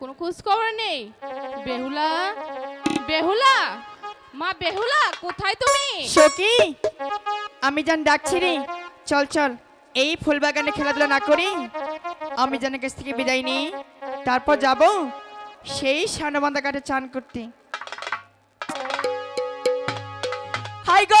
কোনো খোঁজ খবর নেই। বেহুলা বেহুলা, মা বেহুলা, কোথায় তুমি? আমি জান ডাকছি রে। চল চল, এই ফুল বাগানে খেলাধুলা না করি। আমি জানের কাছ থেকে বিদায় নিই। তারপর যাব সেই সানবান্ধা ঘাটে চান করতে। হাই গো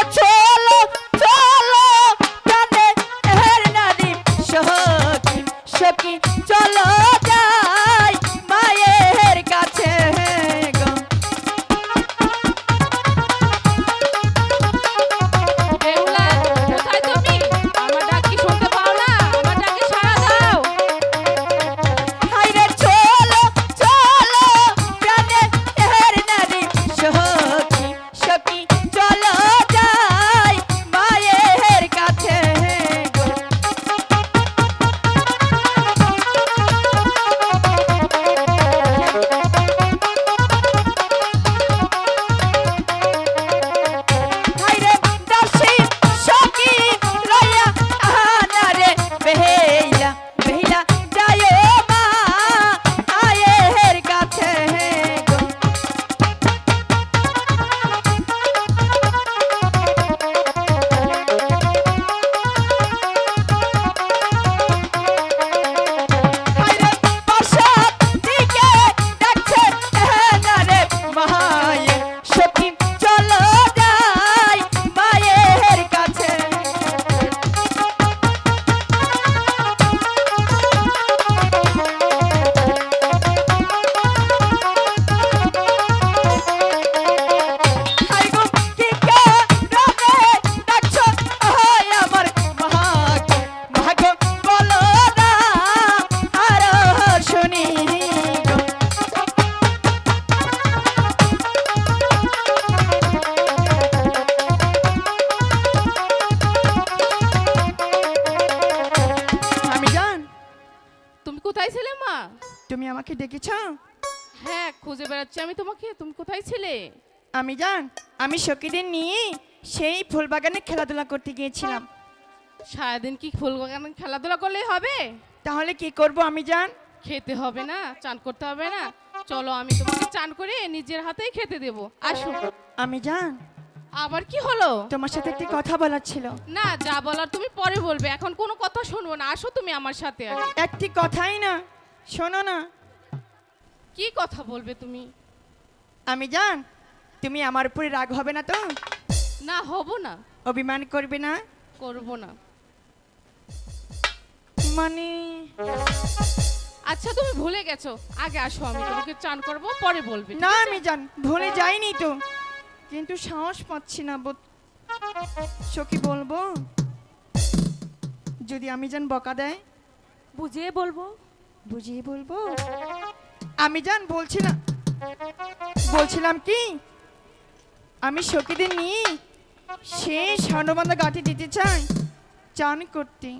বেড়াচ্ছি আমি তোমাকে তুমি কোথায় ছিলে? আমি জান আমি সখীদের নিয়ে সেই ফুল বাগানে খেলাধুলা করতে গিয়েছিলাম। সারাদিন কি ফুল বাগানে খেলাধুলা করলেই হবে? তাহলে কি করব আমি জান? খেতে হবে না চান করতে হবে না। চলো আমি তোমাকে চান করে নিজের হাতেই খেতে দেব। আসো। আমি জান। আবার কি হলো? তোমার সাথে একটি কথা বলার ছিল। না যা বলার তুমি পরে বলবে। এখন কোনো কথা শুনব না। আসো তুমি আমার সাথে। একটি কথাই না শোনো না। কি কথা বলবে তুমি? আমি জান তুমি আমার উপরে রাগ হবে না তো? না হব না। অভিমান করবে না? করব না। মানে? আচ্ছা তুমি ভুলে গেছো। আগে আসো আমি তোমাকে চান করব পরে বলবে না আমি জান ভুলে যাইনি তো। কিন্তু সাহস পাচ্ছি না বোধ- সখী বলব যদি আমি জান বকা দেয় বুঝিয়ে বলব। বুঝিয়ে বলব? আমি জান বলছিলাম বলছিলাম কি? আমি সখীদের নিয়ে সে স্বর্ণবান্ধা গাঠি দিতে চাই। চান করতে।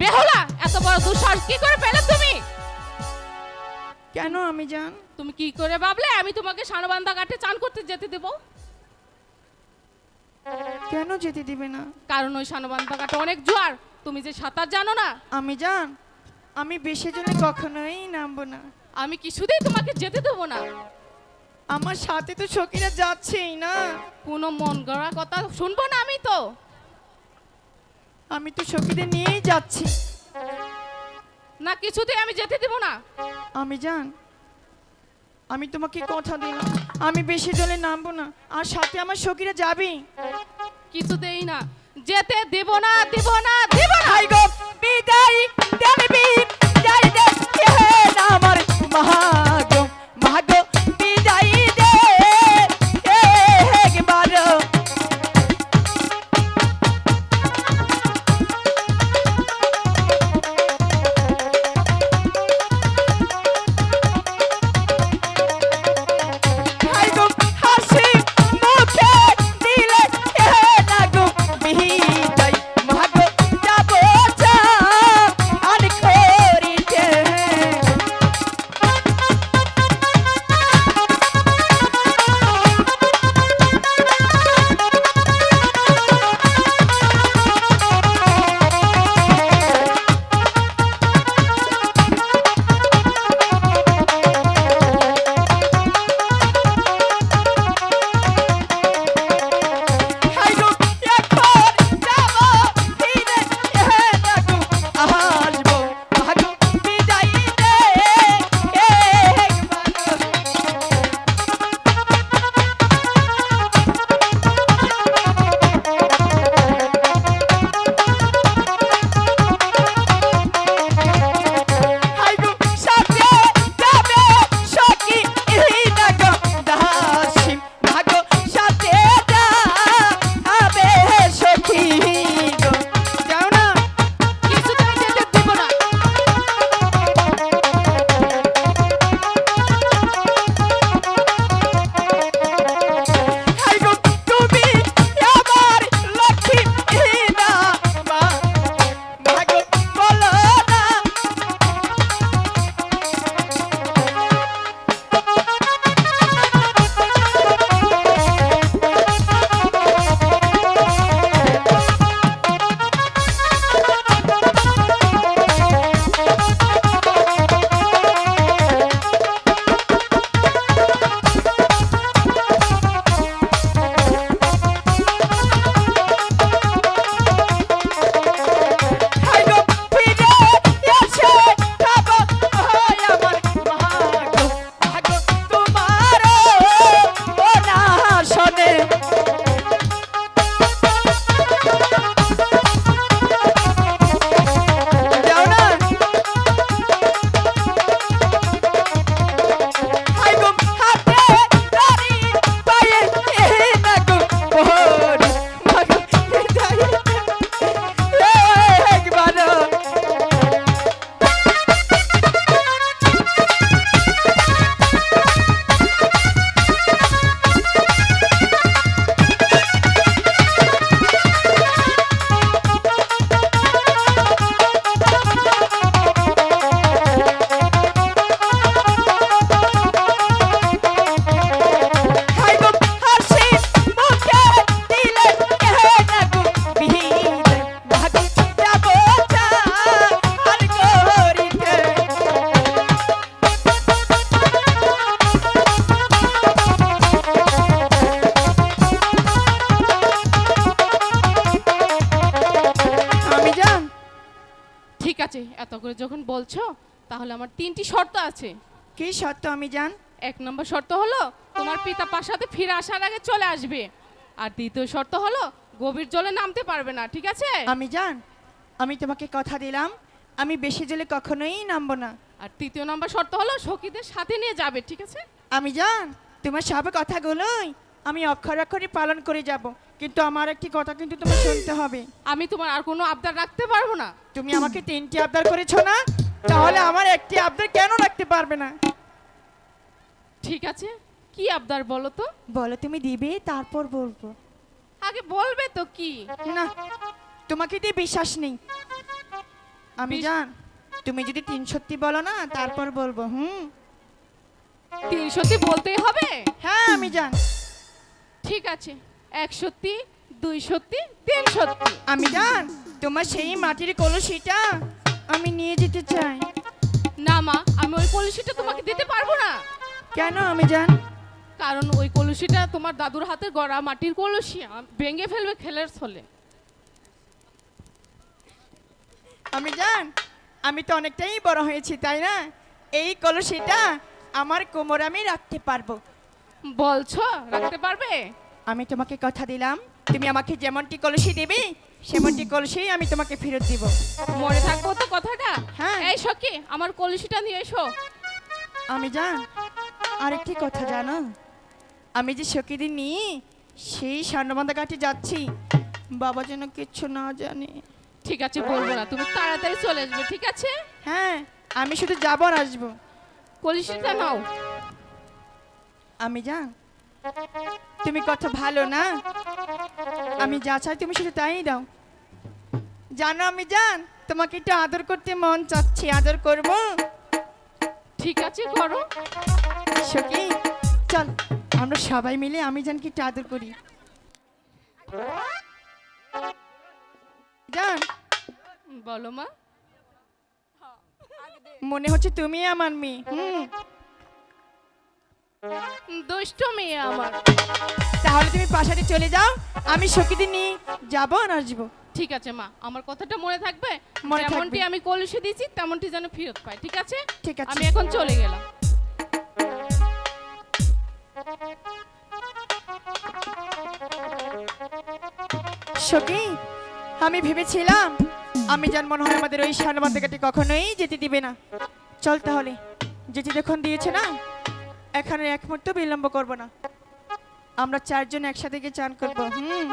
বেহলা এত বড় দুঃসাহস কি করে পেলে তুমি? কেন আমি জান? তুমি কি করে ভাবলে আমি তোমাকে সানবান্ধা ঘাটে চান করতে যেতে দেব? কেন যেতে দিবে না? কারণ ওই সানবান্ধা ঘাটে অনেক জোয়ার তুমি যে সাঁতার জানো না। আমি জান আমি বেশি জন্য কখনোই নামবো না। আমি কিছুতেই তোমাকে যেতে দেবো না। আমার সাথে তো সখীরা যাচ্ছেই না। কোনো মন গড়া কথা শুনব না আমি তো। আমি তো সখীদের নিয়েই যাচ্ছি। না কিছুতেই আমি যেতে দেবো না। আমি জান আমি তোমাকে কথা দিলাম আমি বেশি জলে নামবো না। আর সাথে আমার সখীরা যাবে। কিছুতেই না। যেতে দেব না দেব না দেব না। বিদায় দেবি বিদায় দে হে না আমার মহাগো বলছো তাহলে আমার তিনটি শর্ত আছে। কি সত্য আমি জান? এক নম্বর শর্ত হলো তোমার পিতা পাশাতে ফিরে আসার আগে চলে আসবে। আর দ্বিতীয় শর্ত হলো গভীর জলে নামতে পারবে না ঠিক আছে? আমি জান আমি তোমাকে কথা দিলাম আমি বেশি জলে কখনোই নামবো না। আর তৃতীয় নম্বর শর্ত হলো সখীদের সাথে নিয়ে যাবে ঠিক আছে? আমি জান তোমার সব কথাগুলোই আমি অক্ষর অক্ষরে পালন করে যাব। কিন্তু আমার একটি কথা কিন্তু তোমার শুনতে হবে। আমি তোমার আর কোনো আবদার রাখতে পারব না। তুমি আমাকে তিনটি আবদার করেছ না? তাহলে আমার একটি আবদার কেন রাখতে পারবে না? ঠিক আছে কি আবদার বলো তো? বলো তুমি দিবে তারপর বলব। আগে বলবে তো কি? না তোমাকে দিয়ে বিশ্বাস নেই। আমি জান তুমি যদি তিন সত্যি বলো না তারপর বলব হুম? তিন সত্যি বলতেই হবে? হ্যাঁ আমি জান। ঠিক আছে। এক সত্যি দুই সত্যি তিন সত্যি আমি জান তোমার সেই মাটির কলসিটা আমি নিয়ে যেতে চাই। না মা আমি ওই কলসিটা তোমাকে দিতে পারব না। কেন আমি জান? কারণ ওই কলসিটা তোমার দাদুর হাতে গড়া মাটির কলসি ভেঙে ফেলবে খেলের ছলে। আমি জান আমি তো অনেকটাই বড় হয়েছি তাই না? এই কলসিটা আমার কোমর আমি রাখতে পারব। বলছো রাখতে পারবে? আমি তোমাকে কথা দিলাম। তুমি আমাকে যেমনটি কলসি দেবে সেমনটি কলসি আমি তোমাকে ফেরত দিব। মনে থাকব তো কথাটা? হ্যাঁ। এই সখী আমার কলসিটা নিয়ে এসো। আমি জান আরেকটি কথা জানো? আমি যে সকিদিন নিয়ে সেই স্বর্ণবান্ধা ঘাটে যাচ্ছি বাবা যেন কিচ্ছু না জানে। ঠিক আছে বলব না। তুমি তাড়াতাড়ি চলে আসবে ঠিক আছে? হ্যাঁ আমি শুধু যাব আর আসব। কলসিটা নাও। আমি জান তুমি কত ভালো না? আমি যা চাই তুমি শুধু তাই দাও। জানো আমি জান তোমাকে একটু আদর করতে মন চাচ্ছি আদর করব? ঠিক আছে করো। সখী চল আমরা সবাই মিলে আমি জানকে একটু আদর করি। জান। বলো মা। মনে হচ্ছে তুমি আমার মেয়ে। হুম। দুষ্ট মেয়ে আমার। তাহলে তুমি পাশাতে চলে যাও আমি সখীদের নিয়ে যাব আর আসব। ঠিক আছে মা আমার কথাটা মনে থাকবে? মনে। যেমনটি আমি কলসি দিয়েছি তেমনটি যেন ফেরত পাই ঠিক আছে? ঠিক আছে। আমি এখন চলে গেলাম। সখী আমি ভেবেছিলাম আমি যান মনে হয় আমাদের ওই সানবান্ধ কখনোই যেতে দিবে না। চল তাহলে যেতে যখন দিয়েছে না এখানে এক মুহূর্ত বিলম্ব করব না। আমরা চারজন একসাথে গিয়ে চান করব। হুম।